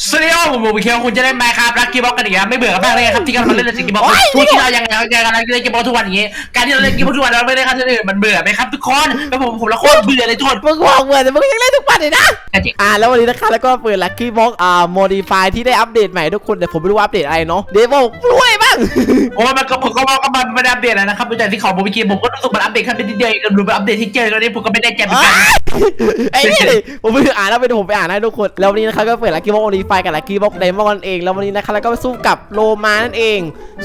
สวัสดีครับผมผมเคียวคุณจะได้ไหมครับรักกีบ็อกกันอีกแล้วไม่เบื่อกันบ้างเลยครับที่กำลังมาเล่นในสิ่งกีบ็อกทุกที่เรายังไงเรายังกำลังเล่นกีบ็อกทุกวันอย่างนี้การที่เราเล่นกีบ็อกทุกวันเราไม่ได้ครับที่อื่นมันเบื่อไหมครับทุกคนแล้วผมผมละโคตรเบื่อเลยทุกคนมึงบอกเหมือนแต่มึงยังเล่นทุกวันเลยนะแต่จริงอ่าแล้ววันนี้นะคะแล้วก็เปิดลัคกี้บ็อกอ่าโมดิฟายที่ได้อัปเดตใหม่ทุกคนแต่ผมไม่รู้ว่าอัปเดตอะไรเนาะเดี๋ยวบอกรู้อะไรบ้าง โอ้มันก็ผมก็บอกก็มันไม่ได้อัปเดตแล้วนะครับดูจากที่ของผมเมื่อกี้ผมก็รู้สึกมันอัปเดตแค่นิดเดียวเองดูมันอัปเดตที่เจอตอนนี้ผมก็ไม่ได้ใจเหมือนกัน ไอ้นี่ดิผมไปอ่านแล้วไปดูผมไปอ่านให้ทุกคน แล้ววันนี้นะครับก็เปิดลัคกี้บ็อกโมดิฟายกับลัคกี้บ็อกไดมอนด์เอง แล้ววันนี้นะครับแล้วก็ไปสู้กับโลมานั่นเอง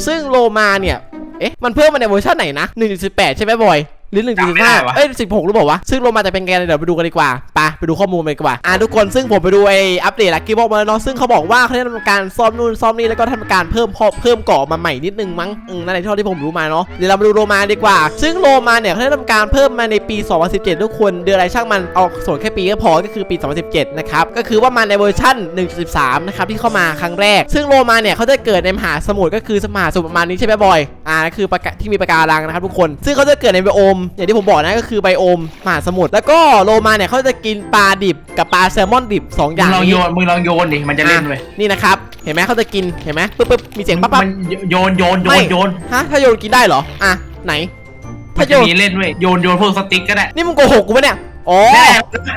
ซึ่งโลมาเนี่ย เอ๊ะ มันเพิ่มมาในเวอร์ชันไหนนะ1.18 ใช่ไหมบอย หรือ1.15เอ้ย16หรือเปล่าวะ ซึ่งโลมาจะเป็นไงเดี๋ยวไปดูกันดีกว่าไปไปดูข้อมูลกันดีกว่า อ่าทุกคน ซึ่งผมไปดูไอ้อัปเดตลัคกี้บ็อกมาแล้วเนาะ ซึ่งเขาบอกว่าเขาได้ทำการซ่อมนู่นซ่อมนี่แล้วก็ทำการเพิ่มพอเพิ่มเกาะมาใหม่นิดนึงมั้ง อืมนั่นแหละเท่าที่ผมรู้มาเนาะ เดี๋ยวเรามาดูโลมาดีกว่า ซึ่งโลมาเนี่ยเขาได้ทำการเพิ่มมาในปี 2017 ทุกคน เดือนอะไรช่างมัน เอาส่วนแค่ปีก็พอ ก็คือปี 2017 นะครับ ก็คือว่ามาในเวอร์ชั่น1.13 นะครับที่เข้ามาครั้งแรก ซึ่งโลมาเนี่ยเขาจะเกิดในมหาสมุทรก็คือมหาสมุทรประมาณนี้ใช่ไหมบอย อ่าคือปะกะที่มีปะการังนะครับทุกคน ซึ่งเขาจะเกิดในไบโอมอย่างที่ผมบอกนะก็คือไบโอมมหาสมุทรแล้วก็โลมาเนี่ยเขาจะกินปลาดิบกับปลาแซลมอนดิบสองอมึย่างงลองโยนี้นมึงลองโยนดิมันจะเล่นเว้ยนี่นะครับ เห็นไหมเขาจะกินเห็นไหมปึ๊บปึ๊บมีเสียงปั๊บปั๊บ มันโยนโยนโยไม่ นโยนฮะถ้าโยนกินได้เหรออะไหนมัถ้านโยจะนมีเล่นเว้ยโยนโยนพวกสติ๊กก็ได้นี่มึงโกหกกูปะเนี่ยอ๋อ แน่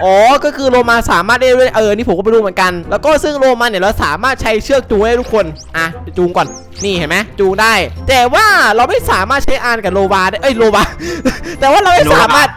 อ๋อ ก็คือโลมาสามารถได้ด้วยเออ นี่ผมก็ไปดูเหมือนกัน แล้วก็ซึ่งโลมาเนี่ยเราสามารถใช้เชือกจูงได้ทุกคน อะเดี๋ยวจูงก่อน นี่เห็นไหมจูได้ แต่ว่าเราไม่สามารถใช้อานกับโลบาได้เอ้ยโลบาแต่ว่าเราไม่สามารถ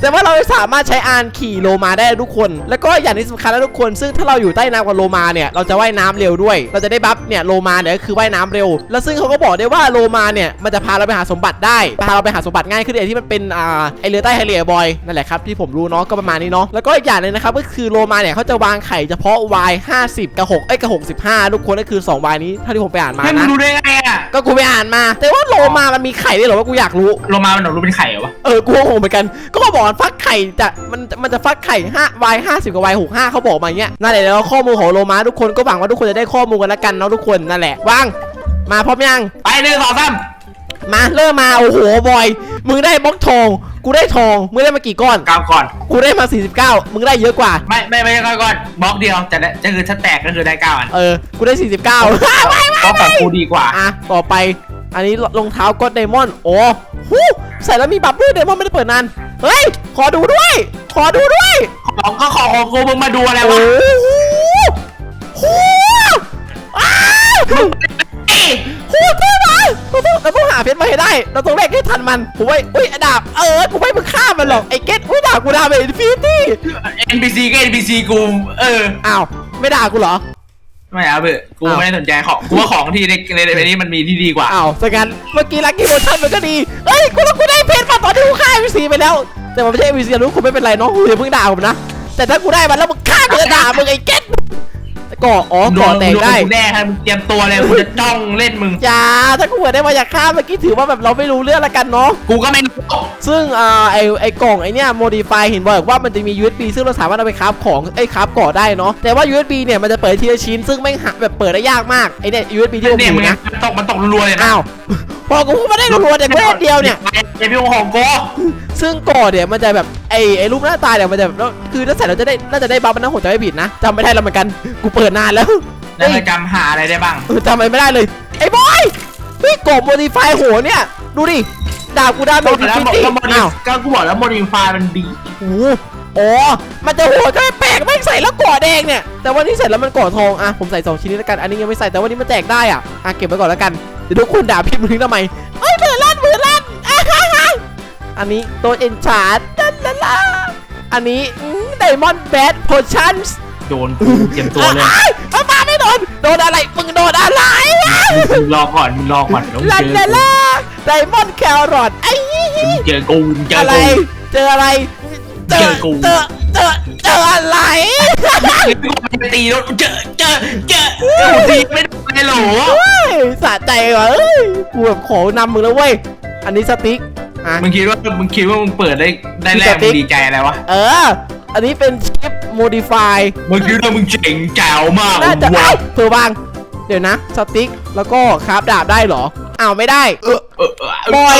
แต่ว่าเราไม่สามารถใช้อานขี่โลมาได้ทุกคน แล้วก็อย่างที่สำคัญนะทุกคน ซึ่งถ้าเราอยู่ใต้น้ำกับโลมาเนี่ยเราจะว่ายน้ำเร็วด้วย เราจะได้บัฟเนี่ยโลมาเนี่ยก็คือว่ายน้ำเร็ว แล้วซึ่งเขาก็บอกได้ว่าโลมาเนี่ยมันจะพาเราไปหาสมบัติได้พาเราไปหาสมบัติง่ายขึ้นไอ้ที่มันเป็นอ่าไอเรือใต้ทะเลบอยนั่นแหละครับที่ผมรู้เนาะก็ประมาณนี้เนาะแล้วก็อีกอย่างนึงนะครับก็คือโลมาเนี่ยเขาจะวางไข่เฉพาะ Y 50กับ6เอ้ยกับ65ทุกคนก็คือ2 Y นี้เท่าที่ผมไปอ่านมาให้มึงนะได้ไงอะก็กูไปอ่านมา แต่ว่าโลมามันมีไข่ด้วยเหรอว่ากูอยากรู้ โลมามันหนูรู้เป็นไข่เหรอวะ เออ กูก็งงเหมือนกัน ก็มาบอกว่าฟักไข่จะมันมันจะฟักไข่5 y 50กับ y 65เขาบอกมาอย่างเงี้ย นั่นแหละแล้วข้อมูลของโลมาทุกคนก็หวังว่าทุกคนจะได้ข้อมูลกันละกันเนาะทุกคนนั่นแหละวาง มาพร้อมยัง ไปหนึ่งสองสามมาเริ่มมาโอ้โหบอย มึงได้บล็อกทอง กูได้ทองมึงได้มากี่ก้อน ก้าวก่อน กูได้มา 49 มึงได้เยอะกว่า ไม่ไม่ไม่ใช่ก้าวก่อนบล็อกเดียวแต่จะคือถ้าแตกก็คือได้เก้าอันเออ กูได้ 49ไปไปบล็อกแบบกูดีกว่า อะ ต่อไป อันนี้รองเท้าก็ไดมอนด์โอ้หูใส่แล้วมีบับด้วยไดมอนด์ไม่ได้เปิดนาน เฮ้ย ขอดูด้วย ขอดูด้วย ของก็ของของกูมึงมาดูอะไรโอ้วะ โห ได้เราต้องแลกให้ทันมันผมว่าอุ้ยไอ้ดาบเออกูไม่มึงฆ่ามันหรอกไอ้เก็ตอุ้ยด่ากูด่าไปอินฟินิตี้เอ็นพีซีก็เอ็นพีซีกู เออ อ้าวไม่ด่ากูเหรอ ไม่เอาเบอะกูอ้าวไม่ได้สนใจของ กูว่าของที่ในในในนี้มันมีที่ดีกว่า อ้าวสักงั้นเมื่อกี้ลักกี้โมชั่นมันก็ดีเอ้ยกูแล้วกูได้เพชรมาตอนที่กูฆ่า NPC ไปแล้ว แต่มันไม่ใช่ NPC รู้กูไม่เป็นไรเนาะกูอย่าเพิ่งด่าผมนะ แต่ถ้ากูได้มันแล้วมึงฆ่าเดือด่ามึงไอ้เก็ต ก่ออ๋อโดก่อนแตกโดนได้กูแน่ครับมึงเตรียมตัวเลยกูจะจ้องเล่นมึงอย่าถ้ากูเปิดได้มาอยากฆ่าเมื่อกี้ถือว่าแบบเราไม่รู้เรื่องละกันเนาะกูก็ไม่รู้ซึ่งอ่าไอไอกล่องไอเนี้ยโมดิฟายเห็นบอกว่ามันจะมี USB ซึ่งเราสามารถเอาไปคราฟของไอยคราฟก่อได้เนาะแต่ว่า USB เนี่ยมันจะเปิดทีละชิ้น ซึ่งไม่งหาแบบเปิดได้ยากมากไอเนี่ย USB ที่ผมเนี่ยอมึงยู่ไงนะมันตกมันตกรัวๆเลยนะอ้าวพอกูพูดมาได้รัวๆแต่กูได้เดียวเนี่ยไอพี่ของกู ซึ่งก่อเนี่ยมันจะแบบไอไอรูปหน้าตาเนี่ยมันจะแบบแล้วคือถ้าใส่เราจะได้น่าจะได้บัฟมันนะผมจะไม่ผิดนะจำไม่ได้แล้วเหมือนกันกูเปิดนานแล้วแล้วเคยจำหาอะไรได้บ้าง เออจำอะไรไม่ได้เลย ไอ้บอยเฮ้ยกบโมดิฟายโหเนี่ยดูดิดาบกูได้ก็แบบแล้วฟิตี้ก็โมดิอ้าวก็กูบอกแล้วโมดิฟายมันดีโอ้โหอ๋อ มันจะโหดก็ไม่แปลกไม่งใส่แล้วก่อแดงเนี่ย แต่วันนี้ใส่แล้วมันก่อทอง อะ ผมใส่สองชิ้นนี้แล้วกัน อันนี้ยังไม่ใส่ แต่วันนี้มันแตกได้อะ อะ เก็บไว้ก่อนแล้วกัน เดี๋ยวทุกคนด่าพี่มึงทิ้งทำไม เอ้ยมือลั่นมือลั่นอะฮ่าฮ่า อันนี้ตัวเอนชาร์ดลันลาลาอันนี้ไดมอนด์แบทโพชั่นส์โดนกูเตรียมตัวเลยเอามาไม่โดน โดนอะไร มึงโดนอะไรวะมึงรอก่อนมึงรอก่อนแล้วมึงลันเจอลาลาไดมอนด์แครอทไอ้กูมึงเจอกูมึงเจออะไรกูเจออะไร เจอกูเจอเจอเจออะไรไปตีแล้วเจอเจอเจอเจอตีไม่ได้เลยเหรอเฮ้ยสะใจว่ะเอ้ยกูแบบขอนำมึงแล้วเว้ย อันนี้สติ๊ก อะ มึงคิดว่ามึงคิดว่ามึงเปิดได้ได้แรกมึงดีใจอะไรวะ เออ อันนี้เป็นชิปโมดิฟายมึงคิดว่ามึงเจ๋งแจ๋วมากน่าจะว้าเอ้าวเธอบาง เดี๋ยวนะ สติ๊ก แล้วก็คราฟดาบได้เหรอ อ้าวไม่ได้ เออเออเออบอย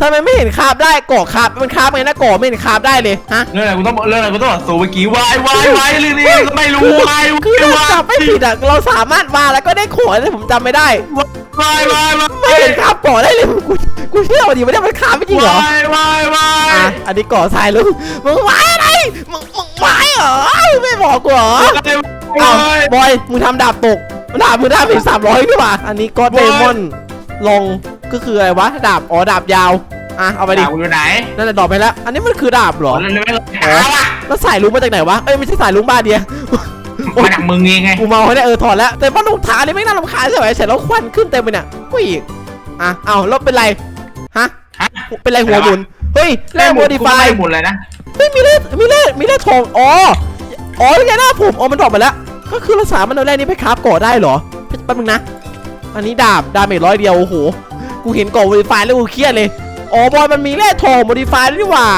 ทำไมไม่เห็นคาบได้ก่อคาบมันคาบไงนะก่อไม่เห็นคาบได้เลย ฮะเรื่องอะไรกูต้องเรื่องอะไรกูต้องบอกสูเมื่อกี้วายวายวายเรื่องนี้ก็ไม่รู้วายคือถ้าวายจับไม่ผิดอะ เราสามารถมาแล้วก็ได้ขอแต่ผมจำไม่ได้ วายวายวายไม่เห็นคาบก่อได้เลยกูกูเชื่อว่าดีไม่ได้มันคาบไม่จริงเหรอวายวายวายอะอันนี้ก่อทรายลูกมึงไม้อะไรมึงมึงไม้เหรอไม่บอกกูเหรออ้าวบอยมึงทำดาบตกดาบมึงดาบเป็นสามร้อยดีกว่าอันนี้ก็เดมอนลงก็คืออะไรวะดาบอ๋อดาบยาวอะเอาไปดิดาบกูอยู่ไหนนั่นแหละดอกไปแล้ว อันนี้มันคือดาบเหรอเรื่องนี้ไม่รู้หาว่ะแล้วสายลุงมาจากไหนวะเอ้ยไม่ใช่สายลุงบ้านเดีย มาจากมึงเองไงกูเมาให้ได้เออถอดแล้วแต่ว่าลุงทานี่ไม่น่ารำคาญใช่ไหมเสร็จแล้วควันขึ้นเต็มไปเนี่ยกูอีกอะเอาแล้วเป็นไรฮะฮะเป็นไรหัวหมุนเฮ้ยแร่โมดิฟายหมุนเลยนะเฮ้ยมีเล่มีเล่มีเล่ทองอ๋ออ๋อนี่ไงหน้าผมอ๋อมันดรอปไปแล้ว ก็คือเราสามารถเอาแร่นี้ไปคราฟก่อได้เหรอแป๊บนึงนะอันนี้ดาบดาเมจร้อยเดียวโอ้โหกูเห็นก่อโมดิฟายแล้วกูเครียดเลยอ๋อบอยมันมีแร่ทองโมดิฟายด้วยนี่หว่า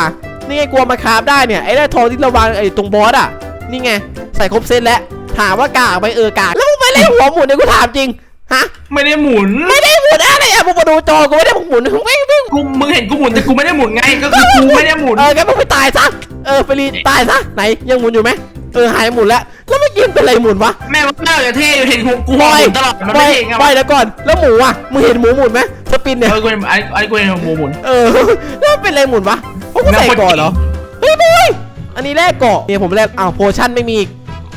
นี่ไงกลัวมาคราฟได้เนี่ยไอ้แร่ทองที่เราวางไอ้ตรงบอสอะนี่ไง ใส่ครบเซตแล้ว ถามว่ากากไปเออกาก แล้วมึงไปเล่นหัวหมุนเนี่ยกูถามจริง ฮะ ไม่ได้หมุนไม่ได้หมุนอะไรอะมึงมาดูจอ กูไม่ได้หมุนมึงไม่ไม่กูมึงเห็นกูหมุนแต่กูไม่ได้หมุนไงก็คือกูไม่ได้หมุนเอองั้นมึงไปตายซะ เออไปรีตายซะ ไหนยังหมุนอยู่ไหมเออหายหมุนแล้ว แล้วเมื่อกี้มันเป็นอะไรหมุนวะ แม่ว่าน่าจะเท่อยู่เห็นกูกูบหอยมุนตลอดมันบอไม่ยเท่ไงบอวะยแล้วก่อน แล้วหมูอะ มึงเห็นหมูหมุนไหมสปินเนี่ย เออกูเห็นไอ้ไอ้กูเห็นหมูหมุน เออ แล้วมันเป็นอะไรหมุนวะเพราะกูใส่ก่อนเหรอ เฮ้ยบอยอันนี้แรกเกาะเนี่ยผมแรกอ้าวโพชั่นไม่มีอีก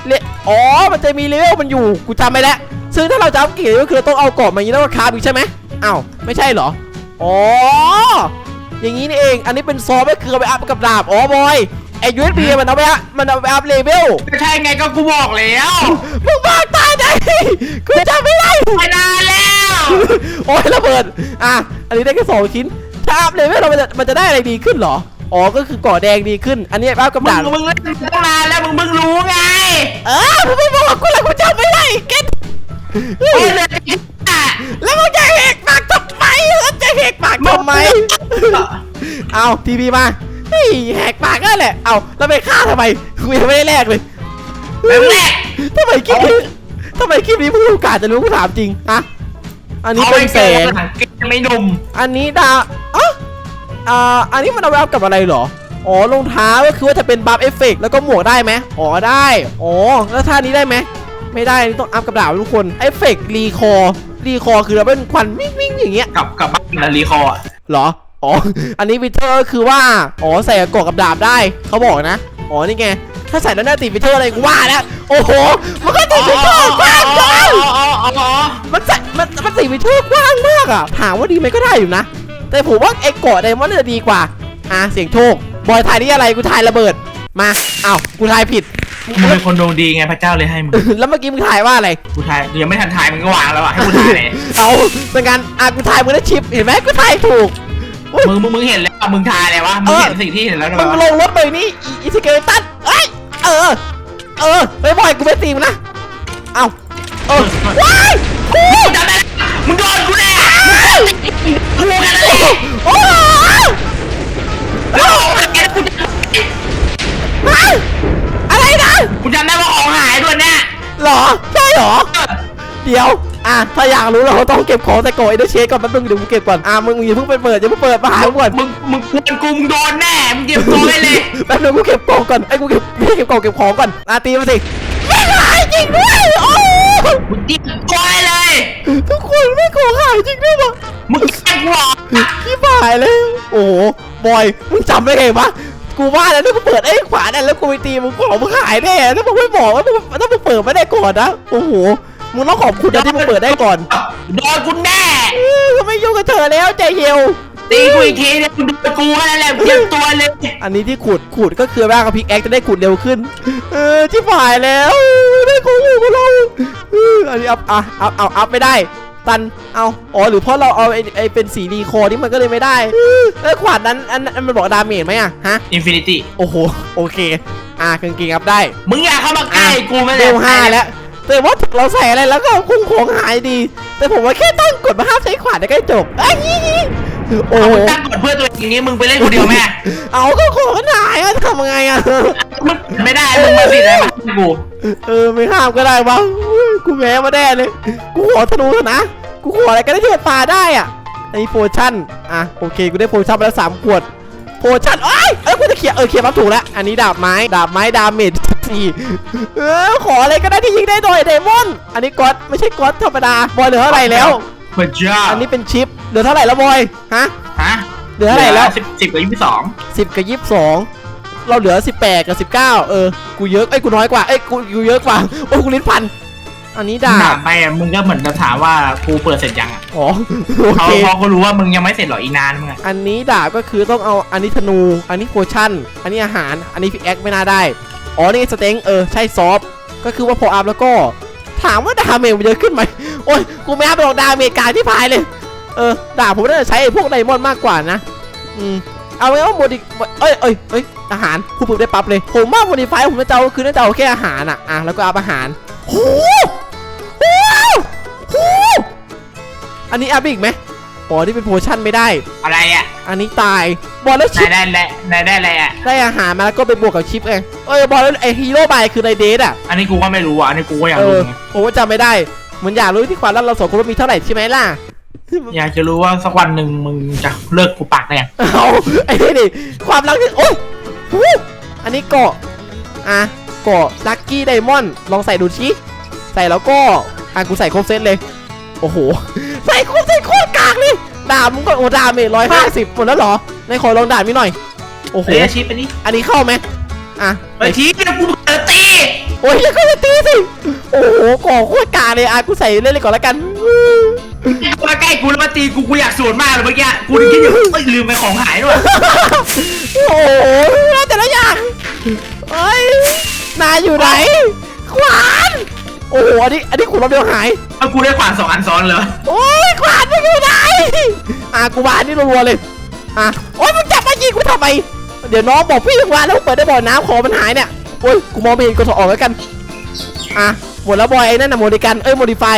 เลอ๋อ มันจะมีเลเวลมันอยู่ กูจำไม่แล้ว ซึ่งถ้าเราจะอัพเกรดก็คือเราต้องเอาเกาะมาอย่างนี้แล้วก็คาบอีกใช่ไหมอ้าว ไม่ใช่เหรอ อ๋อ อย่างนี้นี่เอง อันนี้เป็นซอฟต์ก็คือเอาไปอัพกับดาบ อ๋อบอย ไอ้ USB มันเอาไปอัพมันเอาไปอัพเลเวลก็ใช่ไงก็กูบอกแล้วมึงบ้าตายได้กูจำไม่ได้ ไปนานแล้ว โอ้ยระเบิด อะ อันนี้ได้แค่สองชิ้นถ้าอัพเลเวลเรามันจะมันจะได้อะไรดีขึ้นเหรอ อ๋อก็คือก่อแดงดีขึ้น อันนี้อัพกับมึดางบมึงเล่นมาตั้งนานแล้วมึงเพิ่งรู้ไงเออมึงไม่บอกกูเลยกูจำไม่ได้เก็ตเฮ้โอ้ยยเลยอะแล้วมึงจะเหกปากทำไมแล้วจะเหกปากทำไม เอาทีพีมาเฮ้ยแหกปากก็แหละ เอาแล้วไปฆ่าทำไมกูยังไม่ได้แลกเลยแม่งแรก ทำไมคลิปนี้ทำไมคลิปนี้มึงโอกาสจะรู้กูถามจริงฮะอันนี้เป็นแสงเกมไม่หนุ่มอันนี้ดาว อะอ่าอันนี้มันเอาไว้อัพกับอะไรเหรออ๋อรองเท้าก็คือว่าจะเป็นบัฟเอฟเฟกแล้วก็หมวกได้ไหมอ๋อได้อ๋อแล้วท่านี้ได้ไหมไม่ได้อันนี้ต้องอัพกับดาบทุกคนเอฟเฟกรีคอร์รีคอร์คือเราเป็นควันวิ่งวิ่งอย่างเงี้ยกับกับบ้านนารีคอร์เหรออ๋ออันนี้วิเทอร์คือว่าอ๋อใส่กับเกาะกับดาบได้เขาบอกนะอ๋อนี่ไงถ้าใส่แล้วน่าติดวิเทอร์อะไรกูว่าแล้วโอ้โหมันก็ติดวิเทอร์กว้างจังอ๋ออ๋ออ๋อมันใส่มันมันสีวิเทอร์กว้างมากอะถามว่าดีไหมก็ได้อยู่นะ แต่ผมว่าไอ้เกาะไดมอนด์จะดีกว่า อะเสียงโชคบอยทายนี่อะไรกูทายระเบิด มาอ้าวกูทายผิด มึงเป็นคนดวงดีไงพระเจ้าเลยให้มึง แล้วเมื่อกี้มึงทายว่าอะไร กูทายยังไม่ทันทายมึงก็วางแล้วอะให้กูทายเลยเอาเป็นการอะกูทายมึงได้ชิปเห็นไหมกูทายถูก มึงมึงมึงเห็นแล้วมึงทายอะไรวะมึงเห็นสิ่งที่เห็นแล้วมึงลงรถไปนี่อีอีสเกเลตันเอ้ยเออ เออไปบอยกูไม่ตีมงนะ เอาเออว้ายกูจำได้มึงโดนกูแน่ กูกันเลยโอ้อะไรนะกูจำได้ว่าของหายด้วยเนี่ยหรอใช่หรอ เดี๋ยว อะ ถ้าอยากรู้เราต้องเก็บของแต่ก่อนไอ้เดเชก่อนแป๊บนึงเดี๋ยวกูเก็บก่อน อะ มึงอย่าเพิ่งไปเปิดอย่าเพิ่งเปิดมาหากูก่อนมึง มึงกวนกูมึงโดนแน่ มึงเก็บตัวไว้เลยแป๊บนึงกูเก็บกล่องก่อน ไอ้กูเก็บไม่เก็บกล่องเก็บของก่อนอะตีมาสิไม่หายจริงด้วย โอ้มึงจิ้มตัวไว้เลย ทุกคนไม่ของหายจริงด้วยวะมึงแกล้งกูเหรอพี่บายเลย โอ้โหบอย มึงจำได้ไงวะ กูว่าแล้วถ้ากูเปิดไอ้ขวาเนี่ยแล้วกูไปตีมึงของมึงหายแน่ถ้ามึงไม่บอกว่ามึงถ้ามึงเปิดไม่ได้ก่อนนะ โอ้โห มึงต้องขอบคุณนะที่มึงเปิดได้ก่อน โดนกูแน่ เออก็ไม่ยุ่งกับเธอแล้วใจเย็ว ตีกูอีกทีเนี่ยมึงโดนกูแค่นั้นแหละเตรียมตัวเลยอันนี้ที่ขุดขุดก็คือว่ากับพิกแอคจะได้ขุดเร็วขึ้น เออที่ฝ่ายแล้วได้ของอยู่กับเราเอออันนี้อัพอะอัพเอาอัพไม่ได้ตัน เอาอ๋อ หรือเพราะเราเอาไอ้ไอ้เป็นสีรีคอร์นี่มันก็เลยไม่ได้เออแล้วขวานนั้นอันอันมันบอกดาเมจไหมอะฮะ อินฟินิตี้ โอ้โห โอเค อะกางเกงอัพได้ มึงอยากเข้ามาใกล้กูไหมเร็วห้าแล้ว แต่ว่าถึงเราใส่อะไรแล้วก็คงของหายดี แต่ผมว่าแค่ตั้งกดมาห้ามใช้ขวานได้ก็จบไอ้ยยี่ โอ้โอ้โหตั้งกฎเพื่อตัวเองอย่างนี้มึงไปเล่นคนเดียวแม่เอาก็ของมันหายอะทำไงอะมึงไม่ได้มึงมาสิอะไรมาให้กูเออไม่ห้ามก็ได้วะอุ้ยกูแพ้มาแน่เลย กูขอธนูเถอะนะ กูขออะไรก็ได้ที่มันปาได้อะอันนี้โพชั่น อะโอเคกูได้โพชั่นไปแล้วสามขวด โพชั่นเอ้ยเอ้ยกูจะเคลียร์เออเคลียร์ปั๊บถูกแล้ว อันนี้ดาบไม้ ดาบไม้ดาเมจสี่เออขออะไรก็ได้ที่ยิงได้หน่อยเดมอน อันนี้ก๊อตไม่ใช่ก๊อตธรรมดา บอยเหลือเท่าไหร่แล้วพระเจ้าอันนี้เป็นชิป เหลือเท่าไหร่แล้วบอยฮะฮะเหลือเท่าไหร่แล้วสิบสิบกับยี่สิบสองสิบกับยี่สิบสองเราเหลือสิบแปดกับสิบเก้าเออกูเยอะเอ้ยกูน้อยกว่าเอ้ยกูกูเยอะกว่าโอ้ยกูลิ้นพันอันนี้ดาถาบมไปอะมึงก็เหมือนจะถามว่ากูเปิดเสร็จยังอะอ๋อโอเขาเคพอเขารู้ว่ามึงยังไม่เสร็จหรออีกนานมึงอะอันนี้ดาบก็คือต้องเอาอันนี้ธนู อันนี้โพชั่น อันนี้อาหาร อันนี้พิกแอคไม่น่าได้ อ๋อนี่สเต็งเออใช่ซอฟต์ก็คือว่าพออัพแล้วก็ ถามว่าดาเมจมันเยอะขึ้นไหมโอ้ยกูไม่อัพหรอกดาเมจกลารที่พายเลย เออดาบผมน่าจะใช้ไอ้พวกไดมอนด์มากกว่านะ อืมเอาไว้ว่าโมดิเอ้ยเอ้ยเอ้ยอาหารพูดปุ๊บได้ปั๊บเลย ผมว่าโมดิฟายผมน่าจะเอาคือน่าจะเอาแค่อาหารอะอะแล้วก็อัพอาหารโหโหโหอันนี้อัพอีกไหมอ๋อนี่เป็นโพชั่นไม่ได้ อะไรอะอันนี้ตายบอลแล้วชินายปได้และนายได้อะไรอะได้อาหารมาแล้วก็ไปบวกกับชิปไงเอ้ยบอลแล้วไอฮีโร่บายคือไรเดทอะ อันนี้กูก็ไม่รู้อะอันนี้กูก็อยากเอรู้อไงผมก็จำไม่ได้ เหมือนอยากรู้ที่ความรักเราสองคนว่ามีเท่าไหร่ใช่ไหมล่ะ อยากจะรู้ว่าสักวันหนึ่งมึงจะเลิกกูปากได้ยังเอาไอ้นี่ดิความรักที่โอ้ยหูอันนี้เกาะอะเกาะลัคกี้ไดมอนด์ลองใส่ดูชิใส่แล้วก็อะกูใส่ครบเซตเลย โอ้โห ใส่ครบเซตโคตรกากเลยดาบมึงก็โอ้ดาเมจร้อยห้าสิบหมดแล้วเหรอในขอลองดาบนิดหน่อย โอ้โหเฮ้ยอาชีพไปนี่อันนี้เข้าไหมอะเฮ้ยทีเดี๋ยวกูเปิดตีโอ้ยยังก็จะตีสิโอ้โหก่อโคตรกาเลยอะกูใส่เล่นเลยก่อนแล้วกัน มาใกล้กูแล้วมาตีกูกูอยากสวนมากเลยเมื่อกี้กูนึกอยู่เอ้ยลืมไปของหายด้วยโอ้โหน่าแต่ละอย่างเอ้ยนายอยู่ไหน ขวาน โอ้โห อันนี้ อันนี้ขุดรอบเดียวหาย เอากูได้ขวานสองอันซ้อนเลยโอ้ยขวานมันอยู่ไหน อะกูวานนี่รัวๆเลย อะ โอ้ยมึงจับมายิงกูทำไม เดี๋ยวน้องบอกพี่ถึงวานแล้วเปิดได้บ่อน้ำของมันหายเนี่ย โอ้ย กูมองไม่เห็นกูถอดออกแล้วกัน อะ หมดแล้วบอยไอ้นั่นน่ะโมดิกัน เอ้ยโมดิฟาย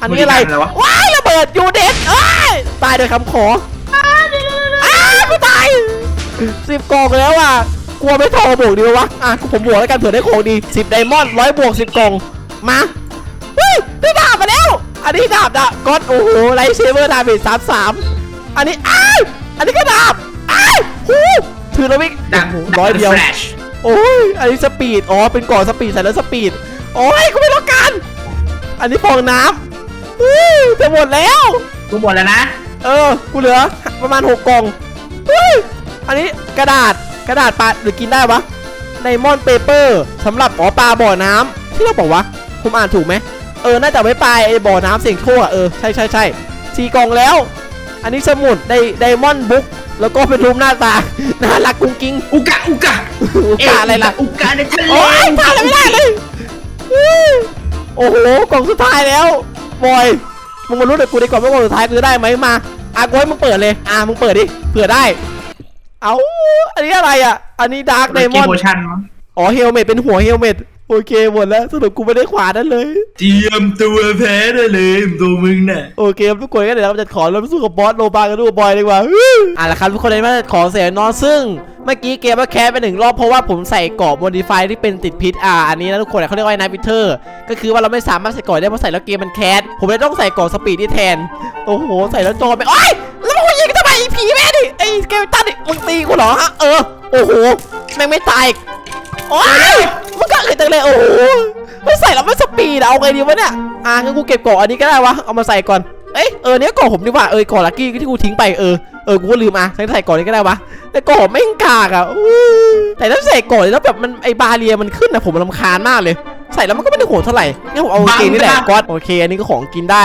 อันนี้อะไรอะไรวะว้าย ระเบิดยูเด็ดเอ้ยตายโดยคำขออ้าวกูตายสิบกล่องแล้วอะกลัวไม่ทอบวกดีวะอะผมบวกแล้วกันเผื่อได้ของดีสิบไดมอนด์ร้อยบวกสิบกล่องมาเฮ้ยได้ดาบมาแล้ว อันนี้ดาบดาบก็อดโอ้โหไลท์เซเวอร์ดาเมจสามสามอันนี้อ้าวอันนี้ก็ดาบอ้าวหูถือแล้ววิ่งดังโอ้โหร้อยเดียวแฟลชโอ้ยอันนี้สปีดอ๋อเป็นก่อนสปีดใส่แล้วสปีดโอ้ยกูไม่ต้องการอันนี้ฟองน้ำ อื้อจะหมดแล้ว กูหมดแล้วนะ เออ กูเหลือประมาณ6กล่องเฮ้ยอันนี้กระดาษกระดาษปลาหรือกินได้วะไดมอนด์เปเปอร์สำหรับอ๋อปลาบ่อน้ำที่เราบอกวะผมอ่านถูกไหมเออ น่าจะไว้ปลาไอ้บ่อน้ำเสียงโชคอะเออ ใช่ใช่ใช่สี่กล่องแล้ว อันนี้สมุดไดไดมอนด์บุ๊กแล้วก็เป็นรูปหน้าตา น่ารักกุ้งกิ้งอุกะอุกะอุกาอะไรล่ะ อุกะในทะเลโอ้ยทำอะไรไม่ได้เลยอื้อโอ้โห กล่องสุดท้ายแล้ว บอยมึงมารู้เดี๋ยวกูดีกว่าว่ากล่องสุดท้ายกูจะได้ไหมมาอะกูให้มึงเปิดเลยอะมึงเปิดดิเผื่อได้ เอาอันนี้อะไรอะ อันนี้ดาร์กไดมกีอน โพด์ชั่นมั้งอ๋อเฮลเมตเป็นหัวเฮลเมต โอเคหมดแล้วสรุปกูไม่ได้ขวานั่นเลย เตรียมตัวแพ้ได้เลยตัวมึงน่ะโอเคครับทุกคนก็เดี๋ยวเราจะขอเริ่มสู้กับบอสโลบากันดูกับบอยดีกว่าอะละครับทุกคนเลยมาขอเสียนอนซึ่งเมื่อกี้เกมว่าแคสไปหนึ่งรอบเพราะว่าผมใส่เกราะโมดิฟายที่เป็นติดพิษอะอันนี้นะทุกคนเขาเรียกว่าไนพิเทอร์ก็คือว่าเราไม่สามารถใส่เกราะได้เพราะใส่แล้วเกมมันแคสผมเลยต้องใส่เกราะสปีดที่แทน โอ้โห ใส่แล้วจอไปโอ้ยแล้วมึงยิงทำไมไอ้ผีแม่ดิไอ้เกมตันดิมึงตีกูเหรอฮะเออโอ้โหแม่งไม่ตายอีกโอ้ยมึง ก็เลยจังเลยโอ้โหไม่ใส่แล้วไม่สปีดอะเอาไงดีวะเนี่ยอะงั้นกูเก็บเกราะอันนี้ก็ได้วะเอามาใส่ก่อนเอ้ยเออเนี้ยก่อผมดีกว่าเออก่อลักกี้ที่กูทิ้งไปเออเออกูก็ลืมอะใส่ใส่ก่อนนี้ก็ได้วะแต่ก่อไม่งกากอะอู้แต่ถ้าใส่ก่อนแล้วแบบมันไอบาเรียมันขึ้นนะผมรำคาญมากเลย ใส่แล้วมันก็ไม่ได้โหดเท่าไหร่งั้นผมเอากางเกงนี่แหละก๊อตโอเค อันนี้ก็ของกินได้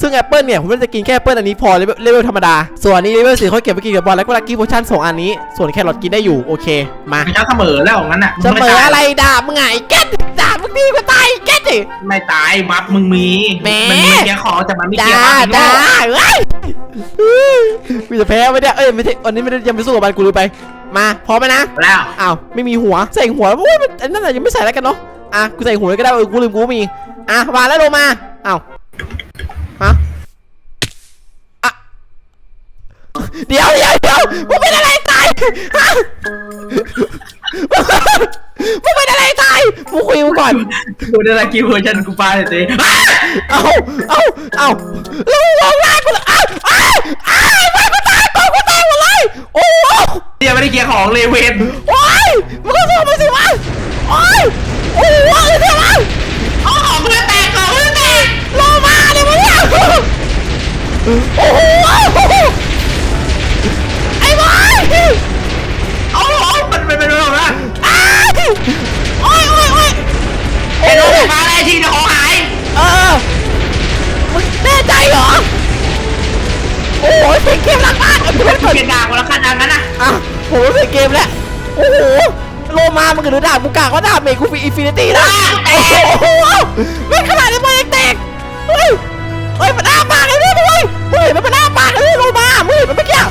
ซึ่งแอปเปิลเนี่ยผมน่าจะกินแค่แอปเปิลอันนี้พอเลเวลเลเวลธรรมดา ส่วนอันนี้เลเวลสี่เขาเก็บไปกินกับบอลแล้วก็ลักกี้โพชั่นสองอันนี้ ส่วนแครอทกินได้อยู่โอเค มามึงจะเสมอแล้วงั้นน่ะเสมออะไรดาบมึงไงแก๊สดาบมึงดีกว่าตายแก๊สดิไม่ตายบัฟมึงมีแหมมันมีเกียร์ของแต่มันไม่จ้าเกียร์บัฟจ้าโง่เฮ้ยมีจะแพ้ไม่ได้เอ้ยไม่ใช่วันนี้ไม่ได้ยังไม่สู้กับมันกูรู้ไป มาพร้อมไหมนะแล้วอ้าวไม่มีหัวใส่หัวแล้วโอ้ยมันอันนั้นน่ะยังไม่ใส่แล้วกันเนาะอะกูใส่หัวเลยก็ได้เออกูลืมกูมีอะวางแล้วลงมาอ้าว ฮะอะเดี๋ยวเดี๋ยวเดี๋ยวมึงเป็นอะไรตายฮะมึงเป็นอะไรตายมึงคุยกูก่อน กูได้ละกี่เวอร์ชันกูปาเลยเต้เอาเอาเอาแล้วมึงมองหน้ากูเลยอ้าวอ้าวอ้าวไปกูตายตัวกูตายหมดเลย โอ้โหเดี๋ยวไม่ได้เกียร์ของเลยเวนโอ้ยมึงก็สู้ไปสิวะโอ้ยโอ้โหอะไรเนี่ย โอ้โหไอ้บอยอ๋อมันเป็นเป็นแบบนั้นอ้าวโอ้ยโอ้ยโอ้ยไอ้โดนมาอะไรทีจะของหาย เออมึงแน่ใจเหรอ โอ้โหเป็นเกมหลังบ้านเอาเพื่อนก่อนเป็นดาบแล้วคันดังนั้นนะอะโอ้โหเป็นเกมแล้ว โอ้โห โลมามันกระโดดดาบกูกากว่าดาบเมกูฟีอินฟินิตี้นะโอ้โหไม่ขนาดนี้มันยังแตก เฮ้ย เฮ้ย มันอ้าปากเลย ยเว้ยเฮ้ยมันมันอ้าปากเลยโลมามึงเห็นมันไม่เกี่ยว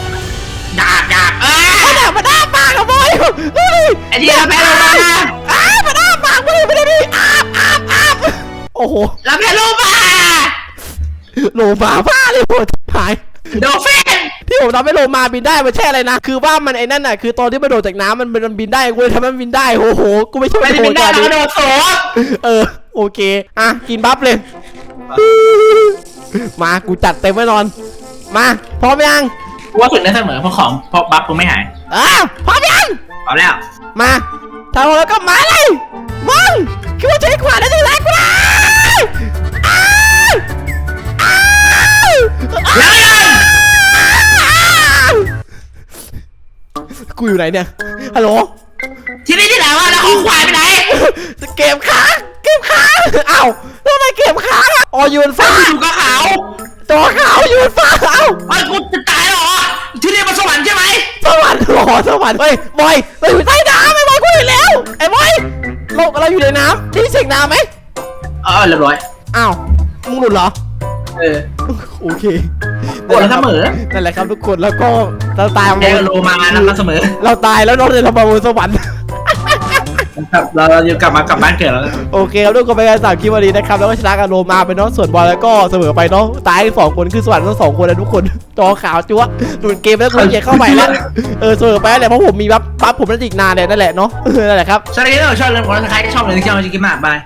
ดาบดาบเออมันอะมันอ้าปากอะบอยเฮ้ยไอ้ที่เราแพ้โลมาอ้ามันอ้าปากมึงไม่ได้ดิอ้าบอ้าบอ้าบโอ้โหเราแพ้โลมาโลมาบ้าเลยโหดหายโดเฟนที่ผมทำให้โลมาบินได้มันใช่อะไรนะ คือว่ามันไอ้นั่นน่ะ คือตอนที่มันโดดจากน้ำมันมันบินได้กูเลยทำให้มันบินได้โอ้โหกูไม่ช่วยไม่ได้โหเป็ดนดาขบนาดเรานี้โดดโสเออ โอเค อะ กินบัฟเลย มากูจัดเต็มไว้นอน มาพร้อมยังกูว่าฝึกได้เสมอเพราะของเพราะบัฟกูไม่หายอะพร้อมยังเอาแล้ว มาถ้าพร้อมแล้วก็มาเลยมึงคิดว่าใช้ขวานได้ถึงแรงกูได้อ้าวอ้าวอ้าวกูอยู่ไหนเนี่ยฮัลโหลที่นี่ที่ไหนวะแล้วของควายไปไหนเกมค้างเกม ค้างเอ้าทำไมเกมค้างอะอ๋อยืนฟ้าฟ้าอยู่กับเขาตัวขาวยืนฟ้าเอ้าไอ้กูจะตายเหรอที่นี่มันสวรรค์ใช่ไหมสวรรค์หรอสวรรค์เฮ้ยบอยเราอยู่ใต้น้ำไอ้บอยกูเห็นแล้วไอ้บอยเราเราอยู่ในน้ำได้ยินเสียงน้ำไหมเออเรียบร้อยอ้าวมึงหลุดเหรอเออโอเคกดแล้วเสมอนั่นแหละครับทุกคนแล้วก็เราตายแกก็โลมานั่นมาเสมอ เราตายแล้วเนอะเดี๋ยวเรามาบนสวรรค์ ครับเราเราจะกลับมากลับบ้านเกิดแล้วโอเคครับทุกคนไปกันสามคลิปวันนี้นะครับแล้วก็ชนะกันโรมาไปเนาะส่วนบอลแล้วก็เสมอไปเนาะตายสองคนคือสวรรค์ทั้งสองคนนะทุกคนจอขาวจั๊วหลุดเกมแล้วกูเกียเข้าไปแล้วเออเสมอไปแล้วแหละเพราะผมมีบัฟบัฟผมนั่นอีกนานเลยนั่นแหละเนาะนั่นแหละครับ สวัสดีทุกคนชอบเรื่องของใครชอบเลยที่ชอบจริงๆมากบาย